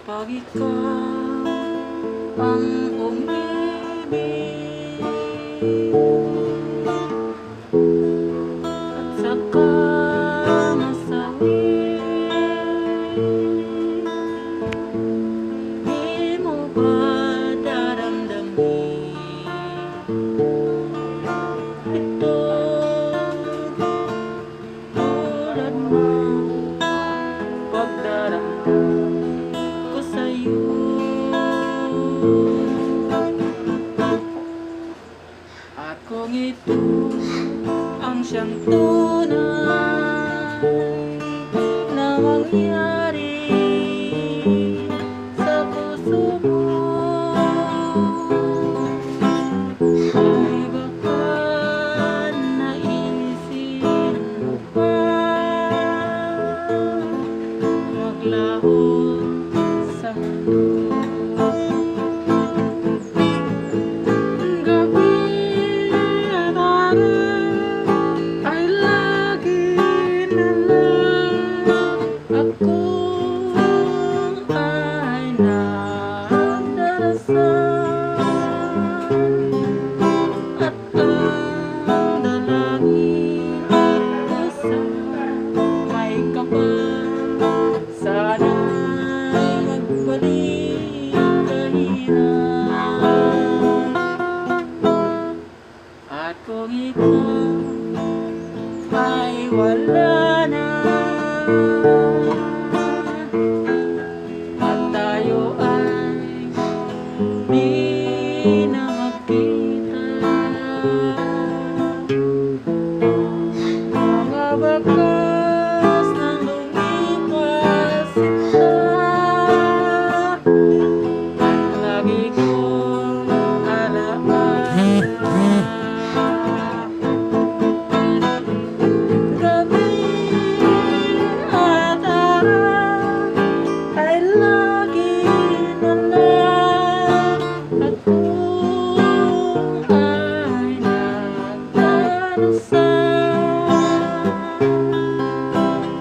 Kapag ikaw ang umibig At saka masawi Di mo ba At kung ito ang siyang tunay Na mangyari go.